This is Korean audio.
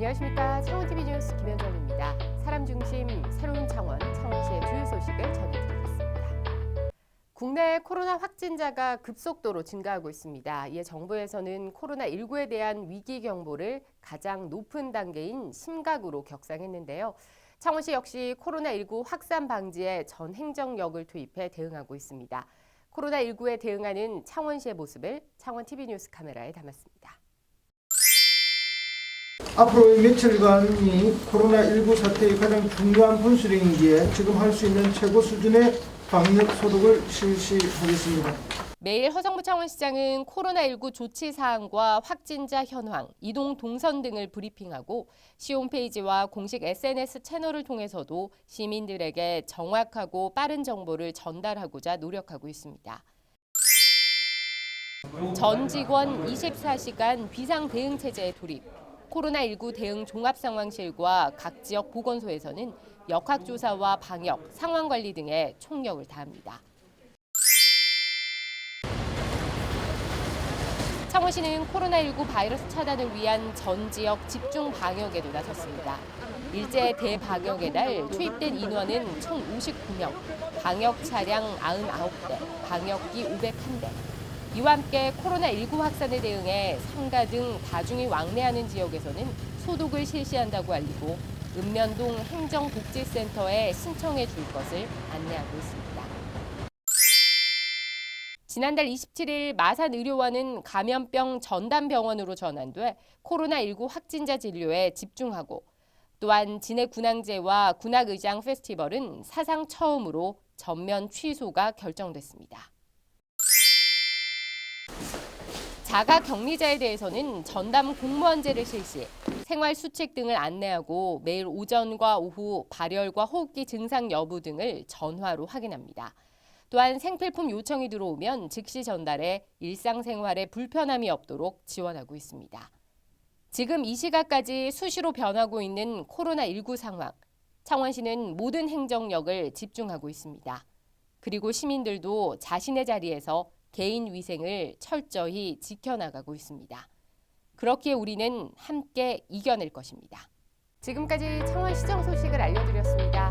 안녕하십니까. 창원TV 뉴스 김현정입니다. 사람 중심 새로운 창원, 창원시의 주요 소식을 전해드리겠습니다. 국내 코로나 확진자가 급속도로 증가하고 있습니다. 이에 정부에서는 코로나19에 대한 위기 경보를 가장 높은 단계인 심각으로 격상했는데요. 창원시 역시 코로나19 확산 방지에 전 행정력을 투입해 대응하고 있습니다. 코로나19에 대응하는 창원시의 모습을 창원TV 뉴스 카메라에 담았습니다. 앞으로의 며칠간이 코로나19 사태의 가장 중요한 분수령이기에 지금 할 수 있는 최고 수준의 방역 소독을 실시하겠습니다. 매일 허정부 창원시장은 코로나19 조치 사항과 확진자 현황, 이동 동선 등을 브리핑하고 시 홈페이지와 공식 SNS 채널을 통해서도 시민들에게 정확하고 빠른 정보를 전달하고자 노력하고 있습니다. 전 직원 24시간 비상 대응 체제에 돌입. 코로나19 대응 종합상황실과 각 지역 보건소에서는 역학조사와 방역, 상황관리 등에 총력을 다합니다. 창원시는 코로나19 바이러스 차단을 위한 전 지역 집중 방역에도 나섰습니다. 일제 대방역의 날 투입된 인원은 총 59명, 방역 차량 99대, 방역기 501대. 이와 함께 코로나19 확산에 대응해 상가 등 다중이 왕래하는 지역에서는 소독을 실시한다고 알리고 읍면동 행정복지센터에 신청해 줄 것을 안내하고 있습니다. 지난달 27일 마산의료원은 감염병 전담병원으로 전환돼 코로나19 확진자 진료에 집중하고 또한 진해 군항제와 군악의장 페스티벌은 사상 처음으로 전면 취소가 결정됐습니다. 자가 격리자에 대해서는 전담 공무원제를 실시, 생활 수칙 등을 안내하고 매일 오전과 오후 발열과 호흡기 증상 여부 등을 전화로 확인합니다. 또한 생필품 요청이 들어오면 즉시 전달해 일상생활에 불편함이 없도록 지원하고 있습니다. 지금 이 시각까지 수시로 변하고 있는 코로나19 상황, 창원시는 모든 행정력을 집중하고 있습니다. 그리고 시민들도 자신의 자리에서 개인 위생을 철저히 지켜나가고 있습니다. 그렇기에 우리는 함께 이겨낼 것입니다. 지금까지 창원시정 소식을 알려드렸습니다.